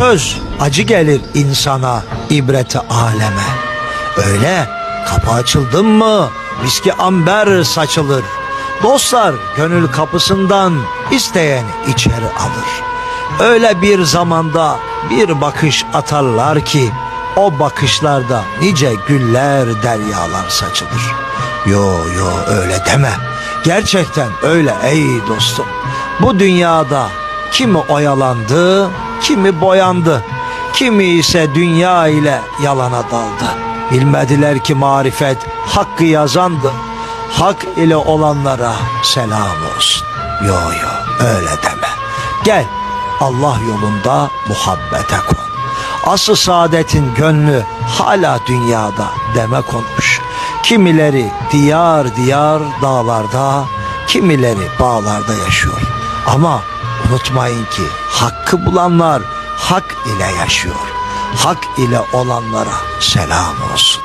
söz acı gelir insana ibreti aleme. Öyle kapı açıldın mı viski amber saçılır. Dostlar gönül kapısından isteyen içeri alır. Öyle bir zamanda bir bakış atarlar ki o bakışlarda nice güller deryalar saçılır. Yo yo öyle deme. Gerçekten öyle ey dostum. Bu dünyada kimi oyalandı, kimi boyandı. Kimi ise dünya ile yalana daldı. Bilmediler ki marifet hakkı yazandı. Hak ile olanlara selam olsun. Yo yo öyle deme. Gel Allah yolunda muhabbete kon. Asıl saadetin gönlü hala dünyada demek olmuş. Kimileri diyar diyar dağlarda, kimileri bağlarda yaşıyor. Ama unutmayın ki hakkı bulanlar hak ile yaşıyor. Hak ile olanlara selam olsun.